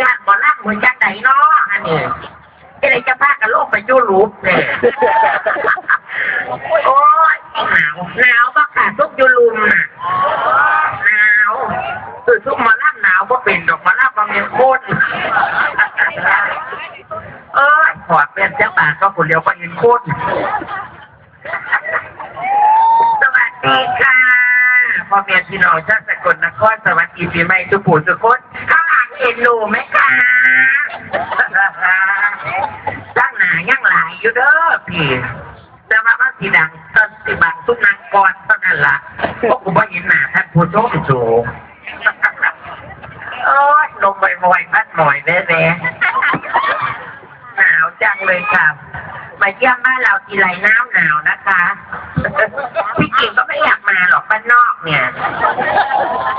ญาติบ่รักเหมือนจังไหนเนาะอันนี้จะได้จะพากันโลกไปจูรูปเนี่ยโอ้ยหนาวหนาวปะค่ะทุกยูรุมน่ะหนาวคือทุกมาล่ำหนาวก็เป็นดอกมาล่ำมาเมียโคตรเอ้ยขอเป็นเจ้าป่าก็คนเดียวก็ยินโคตรสวัสดีค่ะพ่อเมียพี่น้องชาติสกลนครสวัสดีปีใหม่ทุกผู้ทุกคนข้างหลัง เห็นหนูไหมคะตั้งหนายังหลายอยู่เด้อพี่แต่ว่าว่าสีดังต้นสีบังทุกนางกรเท่านั้นล่ะพวกกูบ่เห็นหน้าท่านผู้ชมสูงโอ้ยลงบ่อยๆพัดหน่อยแน่ๆหนาวจังเลยครับมาเยี่ยมบ้านเราทีไรหนาวหนาวนะคะ พี่กิ่งก็ไม่อยากมาหรอกบ้านนอกเนี่ย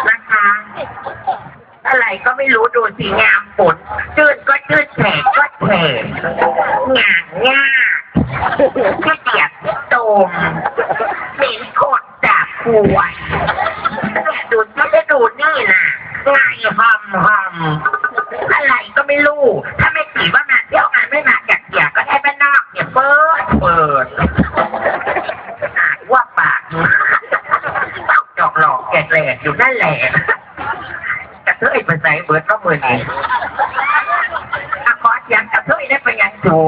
นะคะ อะไรก็ไม่รู้ดูสีงามฝนจืดก็จืดแฉกก็แฉกหงางง่าขี้เกียจโตมเหม็นโคตรจากขวดแต่ดูไม่ได้ดูนี่นะไงหอมหอมอะไรก็ไม่รู้ ถ้าไม่ถีว่ามาเที่ยวงานไม่มาจากเกียก็ให้บ้านนอกเนี่ยเปิดเปิดอ่านว่าปากเต้าจอกหลอกแกแหลกอยู่นั่นแหละ กระเทยไปใส่เบิร์ดก็ มือนี่อะขอเสียงกระเทยได้ไปยังจู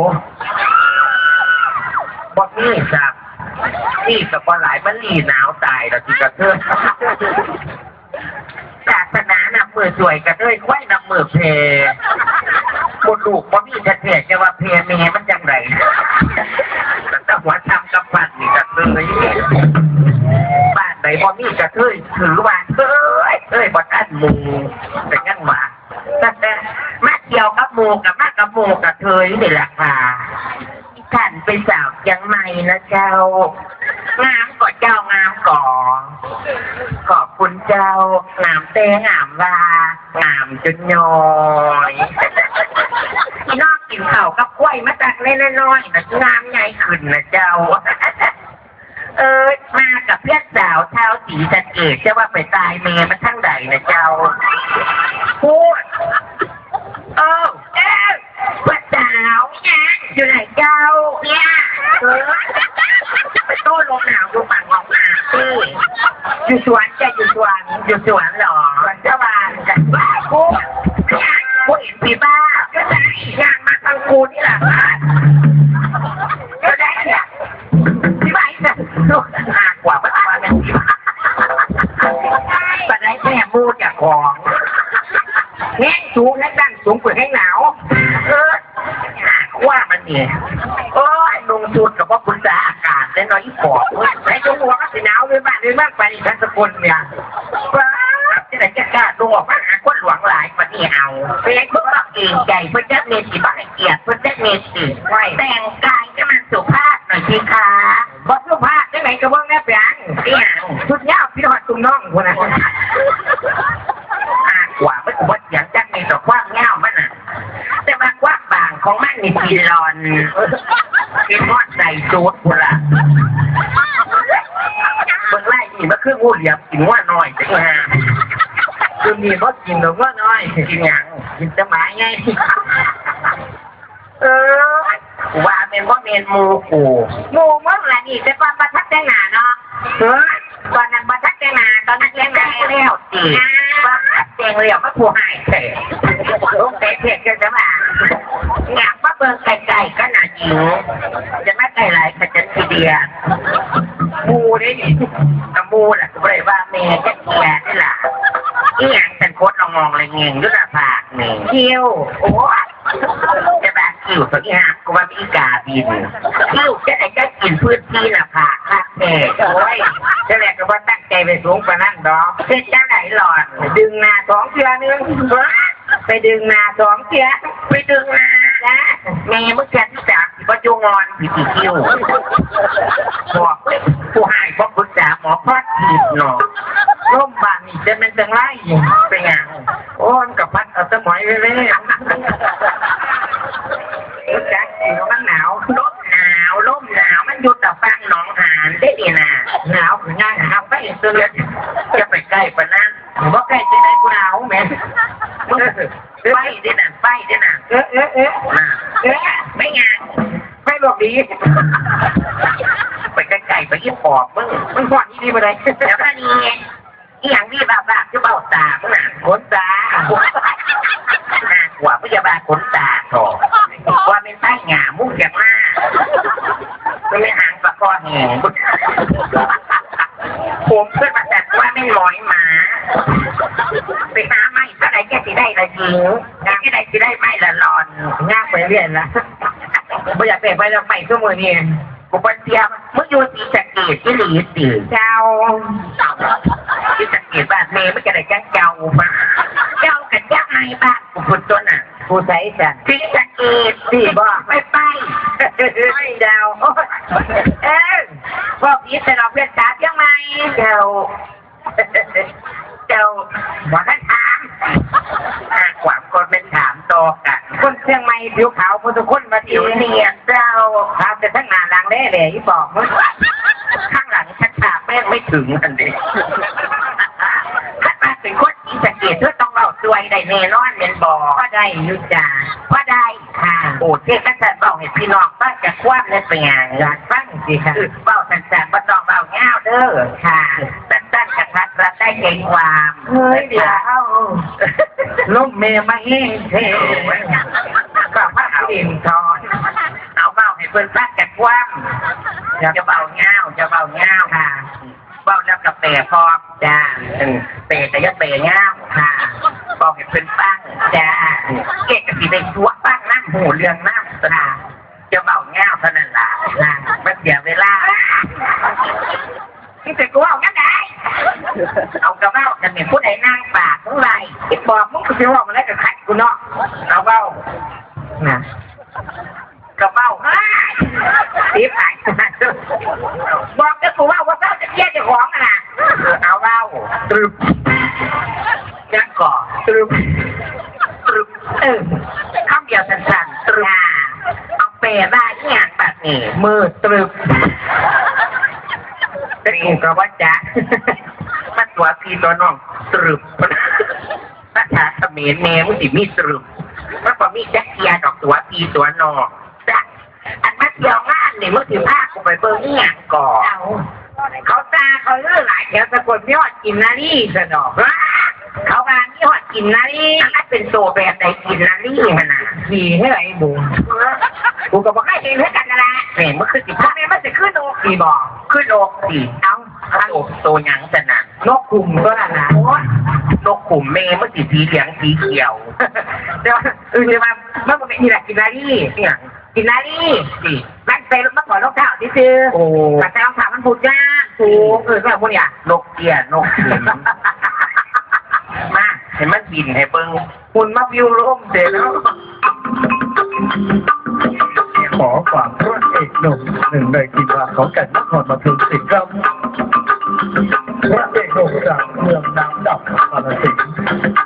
บอกนี่สับนี่กับปลาไหลมันลีหนาวตายแล้วที่กระเทยศาสนานับมือสวยกระเทยไว้นับมือเพบนลูกบ่มีจะเทศจะว่าเพเมมันจังไรแต่ถ้าหัวทำกับปัดนี่กระเทยบ้านไหนบ่มีกระเทยถือว่าเอ้ยเอ้ยบ่ทันหมูแต่ยังว่าแต่มาเกับหมูกับมากับหมูกับเทยนี่แหละค่ะท่านเป็นสาวยังไม่นะเจ้า งามก่อเจ้างามก่อขอบคุณเจ้างามเตงามว่างามจนย้อยพี่นองกินเข้ากับกล้วยมาจากเล็กน้อยๆนะงามใหญ่ขึ้นนะเจ้า เออมากับเพื่อนสาวเท้าสีสะเกดจะว่าไปตายเมย์มันทั้งใดนะเจ้าพูดเออเอ้าเพื่อนสาวเนี่ย อยู่ไหนเจ้าเนี่ยเออไปโต้ลมหนาวดูฝั่งของหนาสิอยู่สวนจะอยู่สวนอยู่สวนเหรอสวนเจ้าวานกันบ้าพูดเนี่ยพูดเห็นปีบ้าก็ได้งานมาทางกูนี่แหละก็ได้เนี่ยที่ไหนเนี่ยลูกหากว่ามันมาเป็นที่ปัจจัยแม่มูจากของแง่สูงแง่ดังสูงกว่าแง่หนาวเออ ว่ามันเนี่ยโอ้ยลงจุดกับว่าคุณสาอากาศแล้วน้อยอีปอดเว้ยไอ้ตัวหัวก็สีหนาวเลยบ้านเลยบ้านไปทัศกุลเนี่ยว้าที่ไหนจะกล้าดูออกมาหาคนหลวงหลายปะนี่เอาเป็นเพื่อเองใจเพื่อจะเมติบังเกียรติเพื่อจะเมติแต่งกายให้มันสุภาพหน่อยสิคะบอกสุภาพได้ไหนก็เบิ่งแน่เปียงเนี่ยชุดยาวพี่หอดตุ้มน้องคนนั้น ของมันนี่ปีรอนเป็นมอดใส่จูดพุ่นละเบิ่งไล่นี่มันคืองูเหลี่ยมกินว่าน้อยจังฮะคือมีก็กินหรือว่าน้อยกินหยังกินจะหมายไงเออว่าเป็นว่าเมนหมูกูหมูมึงแหละนี่เป็นความประทับใจหนาเนาะเออตอนนั้นประทับใจหนาตอนนั้นแจ้งแล้วสิว่าแจ้งแล้วก็ผู้หายเสร็จลูกเตะเพียกันจะมาอยากมา เบิ่งไก่ๆก็หนาจริงจะไม่ไก่ไหลขจันทีเดียหมูได้ดิกับหมูแหละก็เลยว่าเมย์จะแก่นี่แหละอีหยังเป็นโคตรเรามองอะไรเงี้ยด้วยหน้าผากนี่เขี้ยวโอ้จะแบบคิวสักอย่างกูว่ามีกาบินคิวจะไหนจะกินพื้นที่หน้าผากค่ะแก่โอ้ยจะแหลกก็ว่าตั้งใจไปสูงกว่านั้นดอกเส้นจะไหนหลอด ดึงหน้าสองเชือนึงไปดึงหน้าสองเชือไปดึงหน้า นะแม่เมื่อกี้ที่สามที่ประจุงอนผิดคิวบอกเลยผู้ให้พบปรึกษาหมอพอดผิดหนอร่มบานนี่จะเป็นจังไรเป็นหยังโอ้ยกับพัดเอาสมอยไว้เลยรู้จักสิมันหนาวลมหนาวลมหนาวมันอยู่แต่ฟังหนองหานได้ดีนะหนาวงง่ายนะครับไปเตือจะไปใกล้ปะนั้นว่าใกล้จะไหนกูหนาวแม่ ไปดิน่ะไปดิน่ะเอ๊ะเอ๊ะเอ๊ะเอ๊ะไม่งานไม่หลบดี ไปไกลๆไปยี่ปอบมึงมันก่อนยี่ดีมาเลยแล้วก็นี่อีหยังที่บ้าบ้าคือเบ้าตามึงน่ะขนตาน่ากลัวพยาบาลขนตาโถว่าเป็นใต้หงามุ่งจากมาก็ไม่หางปะกอนแหงผมเพื่อนมาจัดว่าไม่ลอยหมา ไหร่แกสิได้ละจริงงานที่ใดสิได้ไม่ละหลอนง่ายไปเรื่อยละไม่อยากเปลี่ยนไปแล้วไปชั่วโมงนี้กูไปเตรียมมึงอยู่สีสะเกดที่หลีสิเจ้าที่สะเกดบ้านเมย์ไม่จะได้จ้างเจ้ามาเจ้ากับเจ้าไงบ้านกูพูดตัวน่ะผู้ใส่จันสีสะเกดสี่บ่ไปไปเจ้าเอ๊ะพวกนี้แต่เราเพื่อนสาวยังไงเจ้าเจ้าบอกให้ถาม อ่าขวางคนเป็นถามโตกัน คนเชียงใหม่ ผิวขาวคนทุกคนมาเดี๋ยวเนี่ยเจ้าถามแต่ทั้งหน้าหลังเล่เลยที่บอกมึงว่าข้างหลังชักฉาแม่งไม่ถึงกันดิถ้ามาเป็นคนอีสะเกตเพื่อต้องเราสวยได้แน่นอนเป็นบอว่าได้อยุจ่าว่าได้ค่ะโอ้เจ๊ก็จะบอกให้พี่น้องป้าจะคว้าในเปียงอยากฟังสิค่ะคือเบ้าสั้นๆบ่ต้องเบ้าเงาวเด้อค่ะสั้นๆกับทัดรัดได้ใจความเฮ้ยเดี๋ยวลมเมย์มาเองเท ก็พักดินทอนเอาเบ้าให้เพิ่นป้าจะคว้าจะเบ้าเงาวจะเบ้าเงาวค่ะเบ้าแล้วกับเปะพร้อมจ้าเออเปะแต่อยังเปะเงาวค่ะบอกให้เพิ่นฟังจ้าเอกสิได้ชัวบ้างน้ำหูเรื่องน้ำสนาจะเบาเงาเท่านั้นล่ะนะมันเสียเวลาที่จะกูเอางั้นไงเอากระเบ้าจะมีผู้ใดนั่งปา นะกระเบ้าเฮ้ยตีผายบอกกับกูว่าว่าเจ้าจะเยี่ยเจ้าของอะนะเอาเบ้าตรึบยักก่อตรึมตรึบเออคำเดียวสั้นๆตรึบจ้าเอาเปรได้ที่อย่างแบบนี้มือตรึมแต่กูก็ว่าจ้ามันตัวพี่ตัวน้องตรึบภาษาเขมรแม่มึงสิมีตรึบ มันบ่มีแจ็คเกียดอกตัวพี่ตัวนอจ้ะอันมาเที่ยวงานนี่มึงสิพากูไปเบิ่งอีหยังก่อนเขาตาเขาเลือหลายแถวสะกดไม่หอดกินนารีสะดอกว้าเขาบานไม่หอดกินนารีนั่นเป็นตัวแบบใดกินนะนี่มันน่ะขี่ให้ไรบุงกูก็บอกให้เองให้กันนั่นแหละแหม่มันคือสิพ่อแม่มันจะขึ้นโอกี่บอกขึ้นโอกสิเอา เอาโอกตัวหยังสนะนกกลุ่มก็นั่นนะโอ้ยนกขุมแม่มันสิสีเหลืองสีเขียวเดี๋ยวเออเดี๋ยวมาเมื่อกี้นี่แหละกินนารี่อหย่างกินนารี่สิมันใส่รถมาถอดรองเท้าที่ซื้อโอ้แต่ใส่รองเท้ามันผูกยากถูกเออแบบพวกเนี้ยนกเกียนกขุมมาให้มันบินให้เบิ่งคุณมาวิวลมเสร็จแล้วขอฝากพระ เอกหนุ่มหนึ่งในทีมงานของแก่นนครปฐมสิงห์ครับพระเอกหนุ่มจากเมืองน้ำดับปาฬสินธุ์